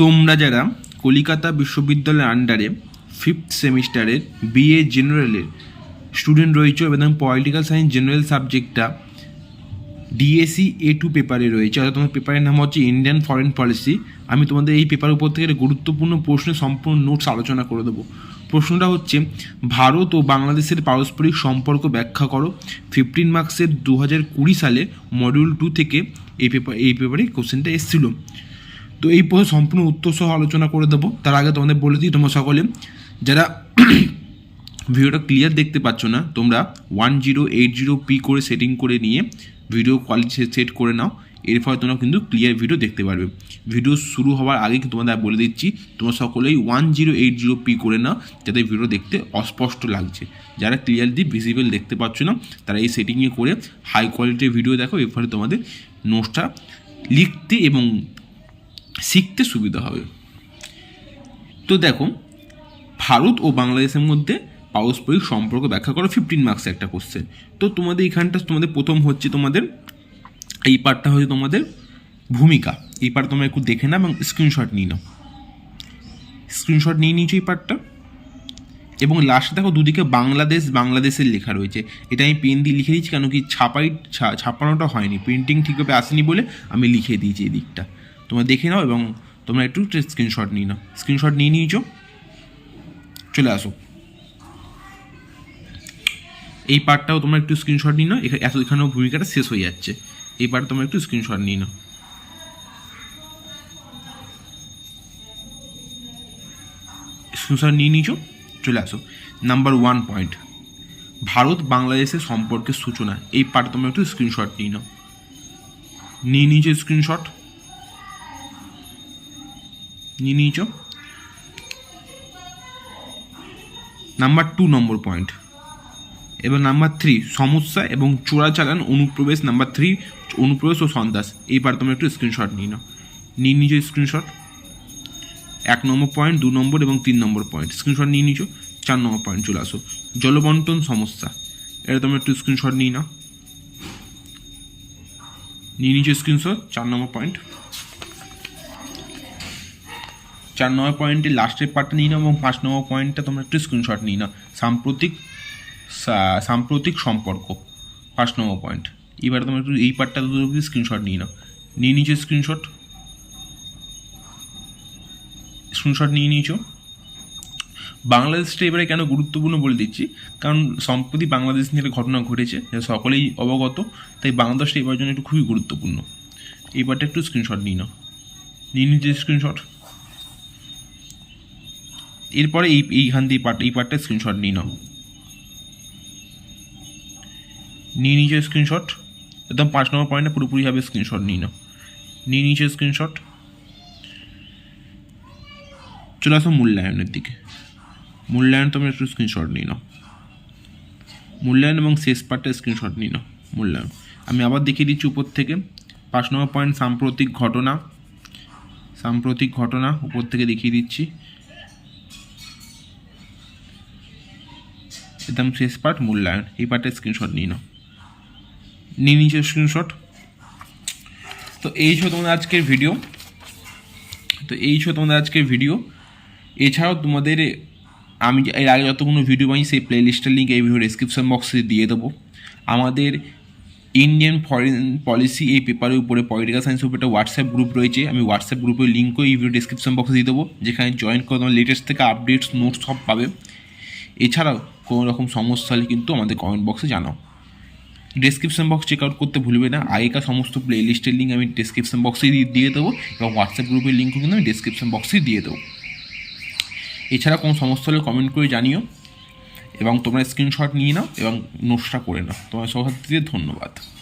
তোমরা যারা কলিকাতা বিশ্ববিদ্যালয়ের আন্ডারে ফিফথ সেমিস্টারের বিএ জেনারেলের স্টুডেন্ট রয়েছে এবং পলিটিক্যাল সায়েন্স জেনারেল সাবজেক্টটা ডিএসসি এ টু পেপারে রয়েছে। অর্থাৎ তোমার পেপারের নাম হচ্ছে ইন্ডিয়ান ফরেন পলিসি আমি তোমাদের এই পেপারের উপর থেকে গুরুত্বপূর্ণ প্রশ্নের সম্পূর্ণ নোটস আলোচনা করে দেবো। প্রশ্নটা হচ্ছে, ভারত ও বাংলাদেশের পারস্পরিক সম্পর্ক ব্যাখ্যা করো। ফিফটিন মার্কসের দু হাজার কুড়ি সালে মডিউল টু থেকে এই পেপার এই পেপারে কোশ্চেনটা এসেছিল। তো এই পথে সম্পূর্ণ উত্তর সহ আলোচনা করে দেবো। তার আগে তোমাদের বলে দিই, তোমরা সকলে, যারা ভিডিওটা ক্লিয়ার দেখতে পাচ্ছ না, তোমরা one zero eight zero p করে সেটিং করে নিয়ে ভিডিও কোয়ালিটি সেট করে নাও। এর ফলে তোমরা কিন্তু ক্লিয়ার ভিডিও দেখতে পারবে। ভিডিও শুরু হওয়ার আগে তোমাদের বলে দিচ্ছি, তোমরা সকলেই one zero eight zero p করে নাও, যাতে ভিডিও দেখতে অস্পষ্ট লাগছে। যারা ক্লিয়ারলি ভিজিবল দেখতে পাচ্ছ না, তারা এই সেটিংয়ে করে হাই কোয়ালিটির ভিডিও দেখো, এর ফলে তোমাদের নোটসটা লিখতে এবং শিখতে সুবিধা হবে। তো দেখো, ভারত ও বাংলাদেশের মধ্যে পারস্পরিক সম্পর্ক ব্যাখ্যা করো ফিফটিন মার্কস একটা কোশ্চেন তো তোমাদের এখানটা, তোমাদের প্রথম হচ্ছে তোমাদের, এই পার্টটা হচ্ছে তোমাদের ভূমিকা। এই পার্ট তোমরা একটু দেখে নাও এবং স্ক্রিনশট নিয়ে নাও। স্ক্রিনশট নিয়ে নিয়েছো এই পার্টটা এবং লাস্টে দেখো, দুদিকে বাংলাদেশ, বাংলাদেশের লেখা রয়েছে। এটা আমি পেন দিয়ে লিখে দিয়েছি, কেন কি ছাপাই ছাপানোটা হয়নি। প্রিন্টিং ঠিকভাবে আসেনি বলে আমি লিখে দিয়েছি এই দিকটা। তোমরা দেখে নাও এবং তোমরা একটু স্ক্রিনশট নিয়ে নাও। স্ক্রিনশট নিয়ে নিয়েছো? চলে আসো। এই পার্টটাও তোমরা একটু স্ক্রিনশট নিয়ে নাও। এত এখানেও ভূমিকাটা শেষ হয়ে যাচ্ছে। এই পার্ট তোমরা একটু স্ক্রিনশট নিয়ে নাও। স্ক্রিনশট নিয়ে নিয়েছো? চলে আসো। নাম্বার ওয়ান পয়েন্ট ভারত বাংলাদেশের সম্পর্কের সূচনা। এই পার্ট তোমরা একটু স্ক্রিনশট নিয়ে নাও। নিয়ে নিয়েছো স্ক্রিনশট নিয়ে নিয়েছো? নাম্বার টু নম্বর পয়েন্ট এবার নাম্বার থ্রি সমস্যা এবং চোরাচালান, অনুপ্রবেশ নাম্বার থ্রি অনুপ্রবেশ ও সন্ত্রাস। এই পার তোমরা একটু স্ক্রিনশট নিয়ে নাও। নিয়ে নিয়েছো স্ক্রিনশট এক নম্বর পয়েন্ট দু নম্বর এবং তিন নম্বর পয়েন্ট স্ক্রিনশট নিয়ে নিয়েছো? চার নম্বর পয়েন্ট চলে আসো। জলবন্টন সমস্যা। এটা তোমরা একটু স্ক্রিনশট নিয়ে নাও। নিয়ে নিয়েছো স্ক্রিনশট চার নম্বর পয়েন্ট চার নম্বর পয়েন্টে লাস্টের পার্টটা নিয়ে নাও এবং পাঁচ নম্বর পয়েন্টটা তোমরা একটু স্ক্রিনশট নিয়ে নাও। সাম্প্রতিক সাম্প্রতিক সম্পর্ক, পাঁচ নম্বর পয়েন্ট। এবারে তোমরা একটু এই পার্টটা দুটো স্ক্রিনশট নিয়ে নাও। নিয়ে নিয়েছো স্ক্রিনশট স্ক্রিনশট নিয়ে নিয়েছো? বাংলাদেশটা এবারে কেন গুরুত্বপূর্ণ বলে দিচ্ছি? কারণ সম্প্রতি বাংলাদেশ নিয়ে একটা ঘটনা ঘটেছে যা সকলেই অবগত, তাই বাংলাদেশটা এবার জন্য একটু খুবই গুরুত্বপূর্ণ। এই পার্টটা একটু স্ক্রিনশট নিয়ে নাও। নিয়ে নিয়েছো স্ক্রিনশট এরপরে এই, এইখান দিয়ে পার্ট এই পার্টটা স্ক্রিনশট নিয়ে নাও। নিয়ে নিয়েছো স্ক্রিনশট একদম পাঁচ নম্বর পয়েন্টে পুরোপুরিভাবে স্ক্রিনশট নিয়ে নাও। নিয়ে নিয়েছো স্ক্রিনশট চলে আসো মূল্যায়নের দিকে। মূল্যায়ন তোমরা একটু স্ক্রিনশট নিয়ে নাও। মূল্যায়ন এবং শেষ পার্টটা স্ক্রিনশট নিয়ে নাও, মূল্যায়ন। আমি আবার দেখিয়ে দিচ্ছি উপর থেকে। পাঁচ নম্বর পয়েন্ট সাম্প্রতিক ঘটনা। সাম্প্রতিক ঘটনা উপর থেকে দেখিয়ে দিচ্ছি। একদম শেষ পার্ট মূল্যায়ন। এই পার্টের স্ক্রিনশট নিয়ে নাও। নিয়ে নিচে স্ক্রিনশট তো এই ছিল তোমাদের আজকের ভিডিও তো এই ছিল তোমাদের আজকের ভিডিও এছাড়াও তোমাদের, আমি এর আগে যতগুলো ভিডিও বানিয়েছি, সেই প্লে লিস্টের লিঙ্ক এই ভিডিও ডিসক্রিপশন বক্সে দিয়ে দেবো। আমাদের ইন্ডিয়ান ফরেন পলিসি এই পেপারের উপরে পলিটিক্যাল সায়েন্সের উপরে একটা হোয়াটসঅ্যাপ গ্রুপ রয়েছে। আমি হোয়াটসঅ্যাপ গ্রুপের লিঙ্কও এই ভিডিও ডিসক্রিপশন বক্সে দিয়ে দেবো। যেখানে জয়েন করে তোমার লেটেস্ট থেকে আপডেটস নোটস সব পাবে। এছাড়াও কোনো রকম সমস্যা হলে কিন্তু আমাদের কমেন্ট বক্সে জানাও। ডেসক্রিপশন বক্স চেক আউট করতে ভুলবে না। আগেকার সমস্ত প্লে লিস্টের লিঙ্ক আমি ডেসক্রিপশন বক্সেই দিয়ে দেবো এবং হোয়াটসঅ্যাপ গ্রুপের লিঙ্কও কিন্তু আমি ডেসক্রিপশন বক্সেই দিয়ে দেবো। এছাড়া কোনো সমস্যা হলে কমেন্ট করে জানিও এবং তোমরা স্ক্রিনশট নিয়ে নাও এবং নোটসটা করে নাও। তোমার সবার ধন্যবাদ।